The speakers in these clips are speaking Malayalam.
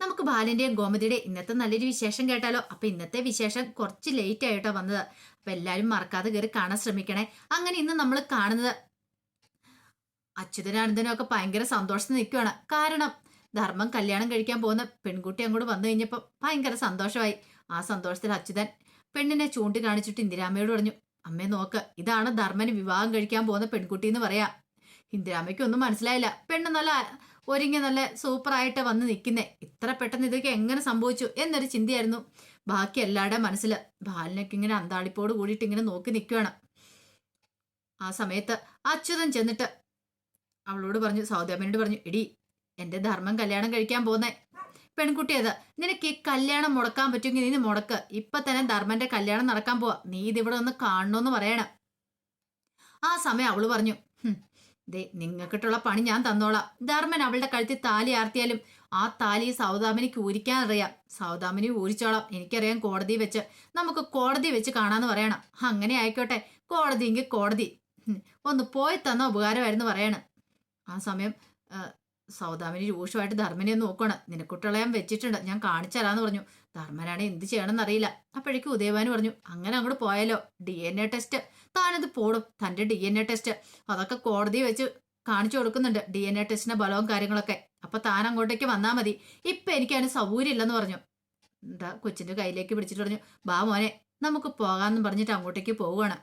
നമുക്ക് ബാലിന്റെയും ഗോമതിയുടെയും ഇന്നത്തെ നല്ലൊരു വിശേഷം കേട്ടാലോ? അപ്പൊ ഇന്നത്തെ വിശേഷം കുറച്ച് ലേറ്റ് ആയിട്ടോ വന്നത്. അപ്പൊ എല്ലാവരും മറക്കാതെ കയറി കാണാൻ ശ്രമിക്കണേ. അങ്ങനെ ഇന്ന് നമ്മൾ കാണുന്നത് അച്യുതനാനന്ദനും ഒക്കെ ഭയങ്കര സന്തോഷത്തിൽ നിൽക്കുകയാണ് കാരണം ധർമ്മം കല്യാണം കഴിക്കാൻ പോകുന്ന പെൺകുട്ടി അങ്ങോട്ട് വന്നു കഴിഞ്ഞപ്പോൾ ഭയങ്കര സന്തോഷമായി. ആ സന്തോഷത്തിൽ അച്യുതൻ പെണ്ണിനെ ചൂണ്ടി കാണിച്ചിട്ട് ഇന്ദിരാമ്മയോട് പറഞ്ഞു അമ്മേ നോക്ക് ഇതാണ് ധർമ്മന് വിവാഹം കഴിക്കാൻ പോകുന്ന പെൺകുട്ടി എന്ന് പറയാം. ഇന്ദിരാമ്മയ്ക്ക് ഒന്നും മനസ്സിലായില്ല. പെണ്ണ് നല്ല ഒരുങ്ങി നല്ല സൂപ്പറായിട്ട് വന്ന് നിൽക്കുന്നേ. ഇത്ര പെട്ടെന്ന് ഇതൊക്കെ എങ്ങനെ സംഭവിച്ചു എന്നൊരു ചിന്തയായിരുന്നു. ബാക്കി എല്ലാവരുടെ മനസ്സിൽ ബാലിനൊക്കെ ഇങ്ങനെ അന്താളിപ്പോട് കൂടിയിട്ട് ഇങ്ങനെ നോക്കി നിൽക്കുകയാണ്. ആ സമയത്ത് അച്യുതൻ ചെന്നിട്ട് അവളോട് പറഞ്ഞു സൗദാമിനോട് പറഞ്ഞു എടി എന്റെ ധർമ്മം കല്യാണം കഴിക്കാൻ പോന്നേ. പെൺകുട്ടിയത് നിനക്ക് ഈ കല്യാണം മുടക്കാൻ പറ്റുമെങ്കിൽ നീ മുടക്ക്. ഇപ്പൊ തന്നെ ധർമ്മന്റെ കല്യാണം നടക്കാൻ പോവാ. നീ ഇതിവിടെ ഒന്ന് കാണണമെന്ന് പറയണം. ആ സമയം അവൾ പറഞ്ഞു "ഹും, ദേ നിങ്ങൾക്കിട്ടുള്ള പണി ഞാൻ തന്നോളാം. ധർമ്മൻ അവളുടെ കഴുത്തിൽ താലി ആർത്തിയാലും ആ താലി സൗദാമിനിക്ക് ഊരിക്കാൻ അറിയാം. സൗദാമിനി ഊരിച്ചോളാം. എനിക്കറിയാം കോടതി വെച്ച്. നമുക്ക് കോടതി വെച്ച് കാണാന്ന് പറയണം. അങ്ങനെ ആയിക്കോട്ടെ. കോടതിയെങ്കിൽ കോടതി. ഒന്ന് പോയി തന്ന ഉപകാരമായിരുന്നു പറയണം. ആ സമയം സൗദാമിനി രൂക്ഷമായിട്ട് ധർമ്മനെ നോക്കണം നിനക്കുട്ടളയാൻ വെച്ചിട്ടുണ്ട്. ഞാൻ കാണിച്ചു തരാന്ന് പറഞ്ഞു. ധർമ്മനാണ് എന്ത് ചെയ്യണമെന്ന് അറിയില്ല അപ്പോഴേക്കും ഉദയവാന് പറഞ്ഞു അങ്ങനെ അങ്ങോട്ട് പോയാലോ? D N A test. താനത് പോടും. തന്റെ ഡി എൻ എ ടെസ്റ്റ്. അതൊക്കെ കോടതി വെച്ച് കാണിച്ചു കൊടുക്കുന്നുണ്ട് ഡി എൻ എ ടെസ്റ്റിന്റെ ബലവും കാര്യങ്ങളൊക്കെ. അപ്പൊ താൻ അങ്ങോട്ടേക്ക് വന്നാൽ മതി. ഇപ്പൊ എനിക്ക് അതിന് സൗകര്യം ഇല്ലെന്ന് പറഞ്ഞു. എന്താ കൊച്ചിന്റെ കയ്യിലേക്ക് പിടിച്ചിട്ട് പറഞ്ഞു ബാ മോനെ നമുക്ക് പോകാമെന്ന് പറഞ്ഞിട്ട് അങ്ങോട്ടേക്ക് പോവുകയാണ്.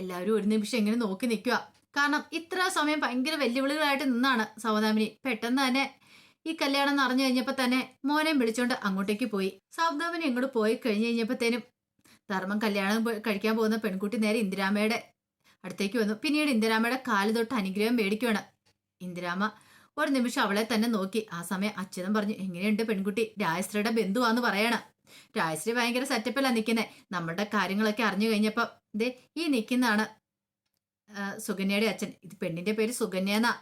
എല്ലാവരും ഒരു നിമിഷം ഇങ്ങനെ നോക്കി നിൽക്കുക. കാരണം ഇത്ര സമയം ഭയങ്കര വെല്ലുവിളികളായിട്ട് നിന്നാണ് സൗദാമിനി. പെട്ടെന്ന് തന്നെ ഈ കല്യാണം എന്ന് കഴിഞ്ഞപ്പോൾ കഴിഞ്ഞപ്പോ തന്നെ മോനെയും വിളിച്ചുകൊണ്ട് അങ്ങോട്ടേക്ക് പോയി. സൗദാമിനി ഇങ്ങോട്ട് പോയി കഴിഞ്ഞു കഴിഞ്ഞപ്പോഴത്തേനും ധർമ്മം കല്യാണം കഴിക്കാൻ പോകുന്ന പെൺകുട്ടി നേരെ ഇന്ദിരാമയുടെ അടുത്തേക്ക് വന്നു. പിന്നീട് ഇന്ദിരാമയുടെ കാൽ തൊട്ട് അനുഗ്രഹം മേടിക്കുകയാണ് ഇന്ദിരാമ ഒരു നിമിഷം അവളെ തന്നെ നോക്കി. ആ സമയം അച്യുതൻ പറഞ്ഞു എങ്ങനെയുണ്ട് പെൺകുട്ടി? രാജശ്രീയുടെ ബന്ധുവാന്ന് പറയണ. രാജശ്രീ ഭയങ്കര സെറ്റപ്പിലാണ് നിൽക്കുന്നത് നമ്മളുടെ കാര്യങ്ങളൊക്കെ അറിഞ്ഞു കഴിഞ്ഞപ്പോൾ ദേ ഈ നിൽക്കുന്നതാണ് സുകന്യയുടെ അച്ഛൻ. ഇത് പെണ്ണിന്റെ പേര് സുകന്യ എന്നാ.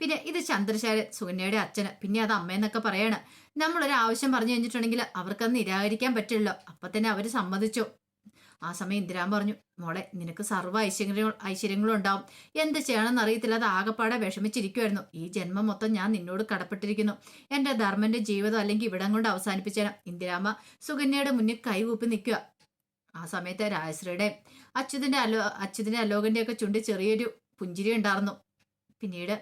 പിന്നെ ഇത് ചന്ദ്രശേഖരൻ സുകന്യയുടെ അച്ഛന്. പിന്നെ അത് അമ്മയെന്നൊക്കെ പറയാണ്. നമ്മളൊരു ആവശ്യം പറഞ്ഞു കഴിഞ്ഞിട്ടുണ്ടെങ്കിൽ അവർക്കത് നിരാകരിക്കാൻ പറ്റില്ലല്ലോ. അപ്പൊ തന്നെ അവർ സമ്മതിച്ചു. ആ സമയം ഇന്ദിരാൻ പറഞ്ഞു മോളെ നിനക്ക് സർവ ഐശ്വര്യങ്ങൾ ഐശ്വര്യങ്ങളും ഉണ്ടാവും. എന്ത് ചെയ്യണമെന്ന് അറിയത്തില്ല. അത് ആകെപ്പാടെ വിഷമിച്ചിരിക്കുമായിരുന്നു ഈ ജന്മം മൊത്തം ഞാൻ നിന്നോട് കടപ്പെട്ടിരിക്കുന്നു. എന്റെ ധർമ്മന്റെ ജീവിതം അല്ലെങ്കിൽ ഇവിടം കൊണ്ട് അവസാനിപ്പിച്ചേരാം. ഇന്ദിരാമ്മ സുകന്യയുടെ മുന്നിൽ കൈകൂപ്പി നിൽക്കുക. ആ സമയത്ത് രാജശ്രീയുടെ അച്യുതിന്റെ അലോ അച്യുതിന്റെ അലോകന്റെ ഒക്കെ ചുണ്ടി ചെറിയൊരു പുഞ്ചിരി ഉണ്ടായിരുന്നു പിന്നീട്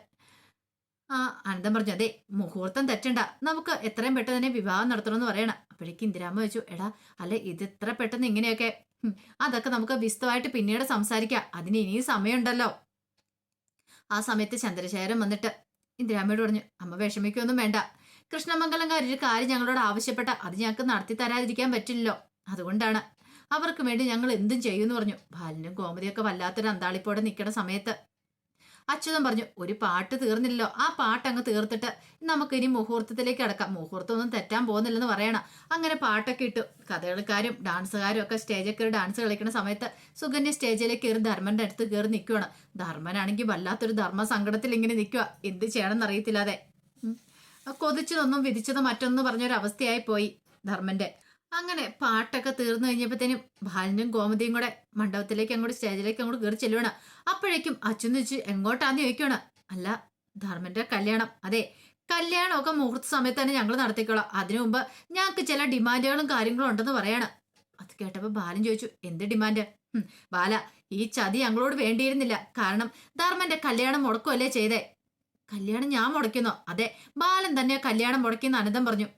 ആ അനന്തം പറഞ്ഞു അതെ മുഹൂർത്തം തെറ്റണ്ട. നമുക്ക് എത്രയും പെട്ടെന്ന് തന്നെ വിവാഹം നടത്തണമെന്ന് പറയണം. അപ്പോഴേക്കും ഇന്ദിരാമ്മ വെച്ചു എടാ അല്ലെ ഇത് ഇത്ര പെട്ടെന്ന് ഇങ്ങനെയൊക്കെ അതൊക്കെ നമുക്ക് വിസ്തമായിട്ട് പിന്നീട് സംസാരിക്കാം. അതിന് ഇനിയും സമയമുണ്ടല്ലോ. ആ സമയത്ത് ചന്ദ്രശേഖരൻ വന്നിട്ട് ഇന്ദിരാമ്മയോട് പറഞ്ഞു അമ്മ വിഷമിക്കൊന്നും വേണ്ട. കൃഷ്ണമംഗലം ഒരു കാര്യം ഞങ്ങളോട് ആവശ്യപ്പെട്ട അത് ഞങ്ങൾക്ക് നടത്തി തരാതിരിക്കാൻ പറ്റില്ലല്ലോ. അതുകൊണ്ടാണ് അവർക്ക് വേണ്ടി ഞങ്ങൾ എന്തും ചെയ്യുമെന്ന് പറഞ്ഞു. ബാലനും ഗോമതിയൊക്കെ വല്ലാത്തൊരു അന്താളിപ്പോടെ നിൽക്കണ സമയത്ത് അച്യുതൻ പറഞ്ഞു ഒരു പാട്ട് തീർന്നില്ലല്ലോ. ആ പാട്ട് അങ്ങ് തീർത്തിട്ട് നമുക്ക് ഇനി മുഹൂർത്തത്തിലേക്ക് കിടക്കാം മുഹൂർത്തം ഒന്നും തെറ്റാൻ പോകുന്നില്ലെന്ന് പറയണം. അങ്ങനെ പാട്ടൊക്കെ ഇട്ടു. കഥകളിക്കാരും ഡാൻസുകാരും ഒക്കെ സ്റ്റേജിൽ കയറി ഡാൻസ് കളിക്കുന്ന സമയത്ത് സുഗന്യ സ്റ്റേജിലേക്ക് കയറി ധർമ്മന്റെ അടുത്ത് കയറി നിൽക്കുകയാണ് ധർമ്മനാണെങ്കിൽ വല്ലാത്തൊരു ധർമ്മ സങ്കടത്തിൽ ഇങ്ങനെ നിൽക്കുക എന്ത് ചെയ്യണമെന്ന് അറിയത്തില്ലാതെ. കൊതിച്ചതൊന്നും വിധിച്ചത് മറ്റൊന്നും പറഞ്ഞൊരവസ്ഥയായി പോയി ധർമ്മന്റെ. അങ്ങനെ പാട്ടൊക്കെ തീർന്നു കഴിഞ്ഞപ്പോഴത്തേനും ബാലനും ഗോമതിയും കൂടെ മണ്ഡപത്തിലേക്ക് അങ്ങോട്ട് സ്റ്റേജിലേക്ക് അങ്ങോട്ട് കയറി ചെല്ലുവാണ്. അപ്പോഴേക്കും അച്ഛൻ വെച്ച് എങ്ങോട്ടാന്ന് ചോദിക്കുകയാണ് അല്ല ധർമ്മന്റെ കല്യാണം. അതെ കല്യാണമൊക്കെ മുഹൂർത്ത സമയത്ത് തന്നെ ഞങ്ങൾ നടത്തിക്കോളാം. അതിനു മുമ്പ് ഞങ്ങൾക്ക് ചില ഡിമാൻഡുകളും കാര്യങ്ങളും ഉണ്ടെന്ന് പറയാണ്. അത് കേട്ടപ്പോൾ ബാലൻ ചോദിച്ചു എന്ത് ഡിമാൻഡ്? ബാല ഈ ചതി ഞങ്ങളോട് വേണ്ടിയിരുന്നില്ല. കാരണം ധർമ്മന്റെ കല്യാണം മുടക്കുമല്ലേ ചെയ്തേ? കല്യാണം ഞാൻ മുടക്കുന്നോ അതെ ബാലൻ തന്നെ കല്യാണം മുടക്കിയെന്ന് അനന്തം പറഞ്ഞു.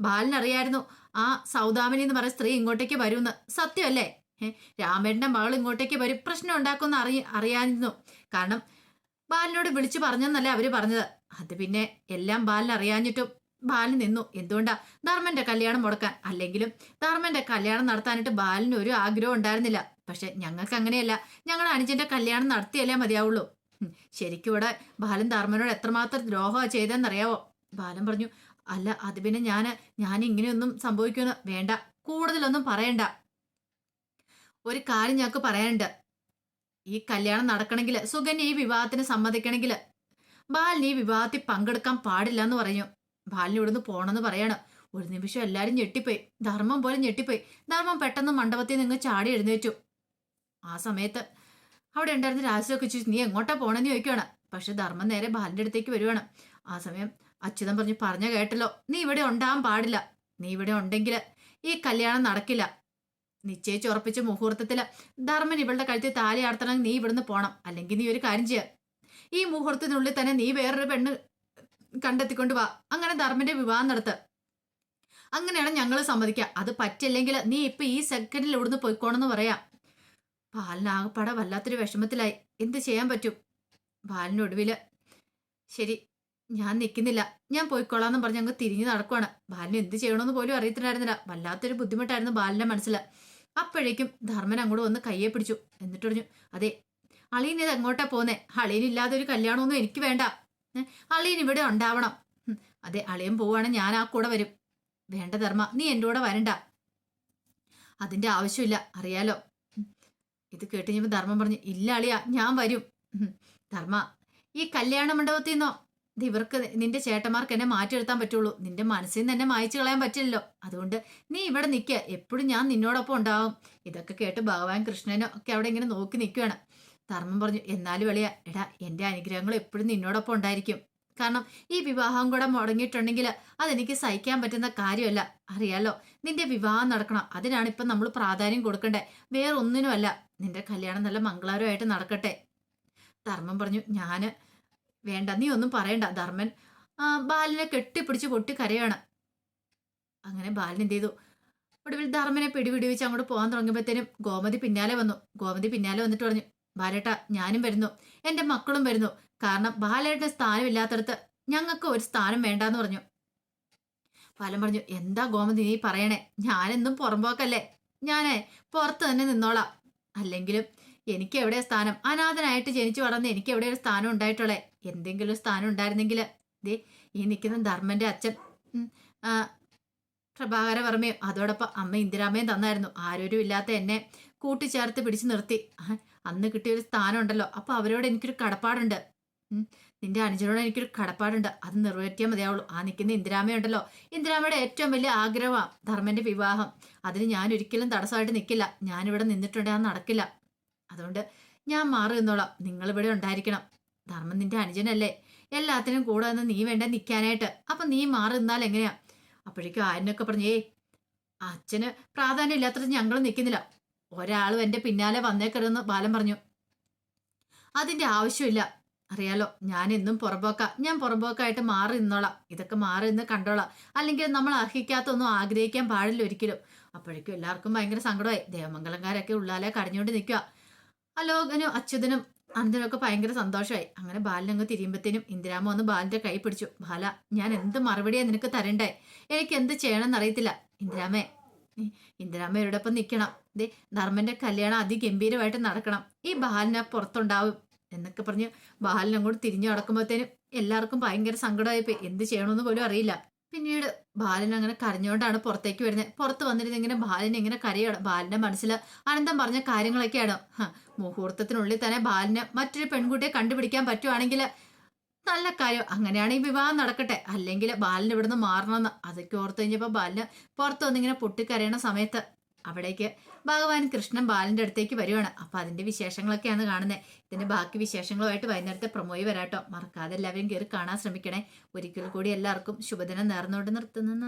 ബാലനറിയായിരുന്നു ആ സൗദാമിനി എന്ന് പറയുന്ന സ്ത്രീ ഇങ്ങോട്ടേക്ക് വരുമെന്ന്. സത്യമല്ലേ? ഏ രാമേട്ടന്റെ മകൾ ഇങ്ങോട്ടേക്ക് വരും. പ്രശ്നം ഉണ്ടാക്കുമെന്ന് അറിയ അറിയാമായിരുന്നു കാരണം ബാലിനോട് വിളിച്ചു പറഞ്ഞെന്നല്ലേ അവർ പറഞ്ഞത്. അത് പിന്നെ എല്ലാം ബാലൻ അറിയാഞ്ഞിട്ടും ബാലൻ നിന്നു. എന്തുകൊണ്ടാ? ധർമ്മന്റെ കല്യാണം മുടക്കാൻ. അല്ലെങ്കിലും ധർമ്മന്റെ കല്യാണം നടത്താനായിട്ട് ബാലിന് ഒരു ആഗ്രഹം ഉണ്ടായിരുന്നില്ല. പക്ഷെ ഞങ്ങൾക്ക് അങ്ങനെയല്ല. ഞങ്ങൾ അനുജന്റെ കല്യാണം നടത്തിയല്ലേ മതിയാവുള്ളൂ. ശരിക്കും ഇവിടെ ബാലൻ ധർമ്മനോട് എത്രമാത്രം ദ്രോഹമാണ് ചെയ്തതെന്നറിയാവോ? ബാലൻ പറഞ്ഞു അല്ല അത് പിന്നെ ഞാൻ ഞാൻ ഇങ്ങനെയൊന്നും സംഭവിക്കുമെന്ന് വേണ്ട. കൂടുതലൊന്നും പറയണ്ട. ഒരു കാര്യം ഞങ്ങൾക്ക് പറയാനുണ്ട്. ഈ കല്യാണം നടക്കണമെങ്കിൽ സുകന്യ ഈ വിവാഹത്തിന് സമ്മതിക്കണമെങ്കിൽ ബാലിന് ഈ വിവാഹത്തിൽ പങ്കെടുക്കാൻ പാടില്ല എന്ന് പറഞ്ഞു ബാലിന് ഇവിടുന്ന് പോണെന്ന് പറയാണ്. ഒരു നിമിഷം എല്ലാവരും ഞെട്ടിപ്പോയി. ധർമ്മം പോലെ ഞെട്ടിപ്പോയി. ധർമ്മം പെട്ടെന്ന് മണ്ഡപത്തിൽ നിന്ന് ചാടി എഴുന്നേറ്റു. ആ സമയത്ത് അവിടെ ഉണ്ടായിരുന്ന രാജസൊക്കെ ചോദിച്ചു നീ എങ്ങോട്ടാ പോണെന്ന് ചോദിക്കുവാണ്. പക്ഷെ ധർമ്മം നേരെ ബാലിന്റെ അടുത്തേക്ക് വരുവാണ്. ആ സമയം അച്യുതൻ പറഞ്ഞു പറഞ്ഞ കേട്ടല്ലോ. നീ ഇവിടെ ഉണ്ടാകാൻ പാടില്ല. നീ ഇവിടെ ഉണ്ടെങ്കിൽ ഈ കല്യാണം നടക്കില്ല. നിശ്ചയിച്ചുറപ്പിച്ച മുഹൂർത്തത്തിൽ ധർമ്മൻ ഇവളുടെ കഴുത്തിൽ താലി ആർത്തണമെങ്കിൽ നീ ഇവിടുന്ന് പോണം. അല്ലെങ്കിൽ നീ ഒരു കാര്യം ചെയ്യുക ഈ മുഹൂർത്തത്തിനുള്ളിൽ തന്നെ നീ വേറൊരു പെണ്ണ് കണ്ടെത്തിക്കൊണ്ട് വാ. അങ്ങനെ ധർമ്മന്റെ വിവാഹം നടത്ത്. അങ്ങനെയാണ് ഞങ്ങൾ സമ്മതിക്കുക അത് പറ്റില്ലെങ്കിൽ നീ ഇപ്പൊ ഈ സെക്കൻഡിൽ ഇവിടുന്ന് പോയിക്കോണെന്ന് പറയാം. ബാലനാകപ്പാടെ വല്ലാത്തൊരു വിഷമത്തിലായി. എന്ത് ചെയ്യാൻ പറ്റും? ബാലിനൊടുവിൽ ശരി ഞാൻ നിൽക്കുന്നില്ല ഞാൻ പോയിക്കൊള്ളാന്ന് പറഞ്ഞ് അങ്ങ് തിരിഞ്ഞു നടക്കുവാണ്. ബാലിന് എന്ത് ചെയ്യണമെന്ന് പോലും അറിയത്തില്ലായിരുന്നില്ല. വല്ലാത്തൊരു ബുദ്ധിമുട്ടായിരുന്നു ബാലിന്റെ മനസ്സിൽ. അപ്പോഴേക്കും ധർമ്മൻ അങ്ങോട്ട് വന്ന് കയ്യെ പിടിച്ചു. എന്നിട്ട് പറഞ്ഞു അതെ അളീൻ ഇത് എങ്ങോട്ടാ പോന്നെ? അളീനില്ലാതെ ഒരു കല്യാണമൊന്നും എനിക്ക് വേണ്ട. അളിയൻ ഇവിടെ ഉണ്ടാവണം. അതെ അളിയൻ പോവാണെങ്കിൽ ഞാൻ ആ കൂടെ വരും. വേണ്ട ധർമ്മ നീ എന്റെ കൂടെ വരണ്ട. അതിന്റെ ആവശ്യമില്ല. അറിയാലോ. ഇത് കേട്ട് ധർമ്മം പറഞ്ഞു ഇല്ല അളിയ ഞാൻ വരും. ധർമ്മ ഈ കല്യാണ മണ്ഡപത്തിൽ നിന്നോ? ഇത് ഇവർക്ക് നിന്റെ ചേട്ടന്മാർക്ക് എന്നെ മാറ്റിയെടുത്താൻ പറ്റുള്ളൂ. നിന്റെ മനസ്സിൽ നിന്ന് എന്നെ മായച്ചു കളയാൻ പറ്റില്ലല്ലോ. അതുകൊണ്ട് നീ ഇവിടെ നിൽക്കുക എപ്പോഴും ഞാൻ നിന്നോടൊപ്പം ഉണ്ടാവും. ഇതൊക്കെ കേട്ട് ഭഗവാൻ കൃഷ്ണനോ ഒക്കെ അവിടെ ഇങ്ങനെ നോക്കി നിൽക്കുകയാണ്. ധർമ്മം പറഞ്ഞു എന്നാലും വെളിയ എടാ എന്റെ അനുഗ്രഹങ്ങൾ എപ്പോഴും നിന്നോടൊപ്പം ഉണ്ടായിരിക്കും. കാരണം ഈ വിവാഹം കൂടെ മുടങ്ങിയിട്ടുണ്ടെങ്കിൽ അതെനിക്ക് സഹിക്കാൻ പറ്റുന്ന കാര്യമല്ല. അറിയാലോ നിന്റെ വിവാഹം നടക്കണം. അതിനാണ് ഇപ്പം നമ്മൾ പ്രാധാന്യം കൊടുക്കണ്ടേ. വേറെ ഒന്നിനുമല്ല നിന്റെ കല്യാണം നല്ല മംഗളകരമായിട്ട് നടക്കട്ടെ. ധർമ്മം പറഞ്ഞു ഞാൻ വേണ്ട നീ ഒന്നും പറയണ്ട ധർമ്മൻ. ബാലിനെ കെട്ടിപ്പിടിച്ച് പൊട്ടി കരയാണ്. അങ്ങനെ ബാലൻ എന്ത് ചെയ്തു? ഒടുവിൽ ധർമ്മനെ പിടിപിടിവിച്ച് അങ്ങോട്ട് പോകാൻ തുടങ്ങിയപ്പോഴത്തേനും ഗോമതി പിന്നാലെ വന്നു. ഗോമതി പിന്നാലെ വന്നിട്ട് പറഞ്ഞു ബാലേട്ട ഞാനും വരുന്നു. എന്റെ മക്കളും വരുന്നു. കാരണം ബാലേട്ടന് സ്ഥാനമില്ലാത്തടത്ത് ഞങ്ങൾക്ക് ഒരു സ്ഥാനം വേണ്ടാന്ന് പറഞ്ഞു. ബാലൻ പറഞ്ഞു എന്താ ഗോമതി നീ പറയണേ? ഞാനെന്നും പുറമ്പോക്കല്ലേ. ഞാനേ പുറത്ത് തന്നെ നിന്നോളാം. അല്ലെങ്കിലും എനിക്ക് എവിടെ സ്ഥാനം? അനാഥനായിട്ട് ജനിച്ചു വളർന്ന് എനിക്ക് എവിടെ ഒരു സ്ഥാനം ഉണ്ടായിട്ടുള്ളേ? എന്തെങ്കിലും സ്ഥാനം ഉണ്ടായിരുന്നെങ്കിൽ ദേ ഈ നിൽക്കുന്ന ധർമ്മന്റെ അച്ഛൻ ഉം, ആ, പ്രഭാകര വർമ്മയും അതോടൊപ്പം അമ്മ ഇന്ദിരാമ്മയും തന്നായിരുന്നു. ആരോരും ഇല്ലാത്ത എന്നെ കൂട്ടിച്ചേർത്ത് പിടിച്ചു നിർത്തി. അന്ന് കിട്ടിയൊരു സ്ഥാനം ഉണ്ടല്ലോ. അപ്പൊ അവരോട് എനിക്കൊരു കടപ്പാടുണ്ട്. നിന്റെ അനുജനോട് എനിക്കൊരു കടപ്പാടുണ്ട്. അത് നിറവേറ്റിയാൽ മതിയാവുള്ളൂ. ആ നിൽക്കുന്ന ഇന്ദിരാമയുണ്ടല്ലോ ഇന്ദിരാമയുടെ ഏറ്റവും വലിയ ആഗ്രഹമാണ് ധർമ്മന്റെ വിവാഹം. അതിന് ഞാൻ ഒരിക്കലും തടസ്സമായിട്ട് നിൽക്കില്ല ഞാനിവിടെ നിന്നിട്ടുണ്ടെങ്കിൽ അത് നടക്കില്ല. അതുകൊണ്ട് ഞാൻ മാറി നിന്നോളാം. നിങ്ങളിവിടെ ഉണ്ടായിരിക്കണം. ധർമ്മം നിന്റെ അനുജനല്ലേ? എല്ലാത്തിനും കൂടെ നിന്ന് നീ വേണ്ട നിൽക്കാനായിട്ട് അപ്പൊ നീ മാറി നിന്നാൽ എങ്ങനെയാ? അപ്പോഴേക്കും ആരിനൊക്കെ പറഞ്ഞേ അച്ഛന് പ്രാധാന്യം ഇല്ലാത്തത് ഞങ്ങൾ നിൽക്കുന്നില്ല. ഒരാളും എന്റെ പിന്നാലെ വന്നേക്കരുതെന്ന് ബാലൻ പറഞ്ഞു. അതിന്റെ ആവശ്യമില്ല. അറിയാലോ ഞാൻ എന്നും പുറമ്പോക്ക. ഞാൻ പുറമ്പോക്കായിട്ട് മാറി നിന്നോളാം. ഇതൊക്കെ മാറി നിന്ന് കണ്ടോളാം. അല്ലെങ്കിൽ നമ്മൾ അർഹിക്കാത്തൊന്നും ആഗ്രഹിക്കാൻ പാടില്ല ഒരിക്കലും. അപ്പോഴേക്കും എല്ലാവർക്കും ഭയങ്കര സങ്കടമായി. ദേവമംഗലംകാരൊക്കെ ഉള്ളാലെ കടഞ്ഞുകൊണ്ട് നിൽക്കുക അലോകനും അച്യുതനും അനന്തനൊക്കെ ഭയങ്കര സന്തോഷമായി അങ്ങനെ ബാലനങ്ങ് തിരിയുമ്പത്തേനും ഇന്ദിരാമ വന്ന് ബാലിന്റെ കൈ പിടിച്ചു. ബാല ഞാൻ എന്ത് മറുപടിയാ നിനക്ക് തരണ്ടേ? എനിക്ക് എന്ത് ചെയ്യണമെന്ന് അറിയത്തില്ല ഇന്ദിരാമേ ഇന്ദിരാമ്മയോടൊപ്പം നിൽക്കണം ദേ ധർമ്മന്റെ കല്യാണം അതിഗംഭീരമായിട്ട് നടക്കണം. ഈ ബാലന പുറത്തുണ്ടാവും എന്നൊക്കെ പറഞ്ഞ് ബാലിനെ അങ്ങോട്ട് തിരിഞ്ഞു നടക്കുമ്പോഴത്തേനും എല്ലാവർക്കും ഭയങ്കര സങ്കടമായിപ്പോയി. എന്ത് ചെയ്യണമെന്ന് പോലും അറിയില്ല. പിന്നീട് ബാലൻ അങ്ങനെ കരഞ്ഞുകൊണ്ടാണ് പുറത്തേക്ക് വരുന്നത് പുറത്ത് വന്നിരുന്നെങ്ങനെ ബാലൻ ഇങ്ങനെ കരയാണ് ബാലന്റെ മനസ്സിൽ അനന്തം പറഞ്ഞ കാര്യങ്ങളൊക്കെയാണ്. മുഹൂർത്തത്തിനുള്ളിൽ തന്നെ ബാലിന് മറ്റൊരു പെൺകുട്ടിയെ കണ്ടുപിടിക്കാൻ പറ്റുവാണെങ്കിൽ നല്ല കാര്യം. അങ്ങനെയാണ് ഈ വിവാഹം നടക്കട്ടെ. അല്ലെങ്കിൽ ബാലിന് ഇവിടുന്ന് മാറണമെന്ന്. അതൊക്കെ ഓർത്ത് കഴിഞ്ഞപ്പോൾ ബാലിന് പുറത്ത് വന്നിങ്ങനെ പൊട്ടിക്കരയണ സമയത്ത് അവിടേക്ക് ഭഗവാൻ കൃഷ്ണൻ ബാലന്റെ അടുത്തേക്ക് വരുവാണ്. അപ്പൊ അതിന്റെ വിശേഷങ്ങളൊക്കെയാണ് കാണുന്നത് ഇതിന്റെ ബാക്കി വിശേഷങ്ങളുമായിട്ട് വൈകുന്നേരത്തെ പ്രൊമോയി വരാട്ടോ. മറക്കാതെ എല്ലാവരും കയറി കാണാൻ ശ്രമിക്കണേ. ഒരിക്കൽ കൂടി എല്ലാവർക്കും ശുഭദിനം നേർന്നുകൊണ്ട് നിർത്തുന്നു.